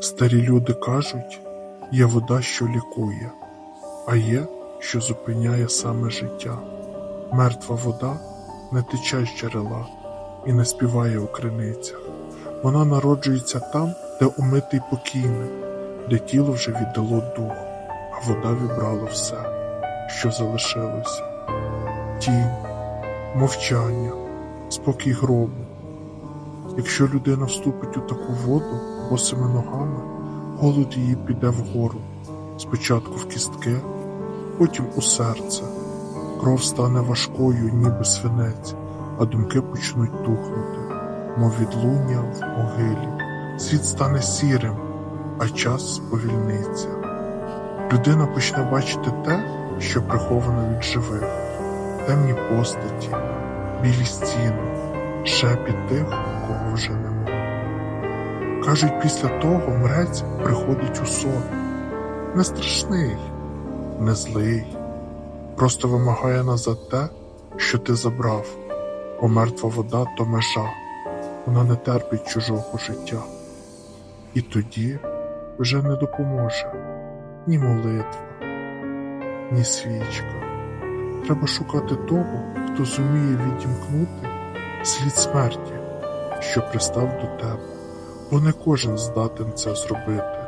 Старі люди кажуть, є вода, що лікує, а є, що зупиняє саме життя. Мертва вода не тече з джерела і не співає у криницях. Вона народжується там, де умитий покійник, де тіло вже віддало дух, а вода вібрала все, що залишилося. Тінь, мовчання, спокій гробу. Якщо людина вступить у таку воду босими ногами, голод її піде вгору, спочатку в кістки, потім у серце. Кров стане важкою, ніби свинець, а думки почнуть тухнути, мов відлуння в могилі. Світ стане сірим, а час сповільниться. Людина почне бачити те, що приховано від живих, темні постаті, білі стіни, шепіт тих, кого вже нема. Кажуть, після того мрець приходить у сон. Не страшний, не злий, просто вимагає назад те, що ти забрав, бо мертва вода то межа, вона не терпить чужого життя. І тоді вже не допоможе ні молитва, ні свічка. Треба шукати того, хто зуміє відімкнути слід смерті, що пристав до тебе, бо не кожен здатен це зробити.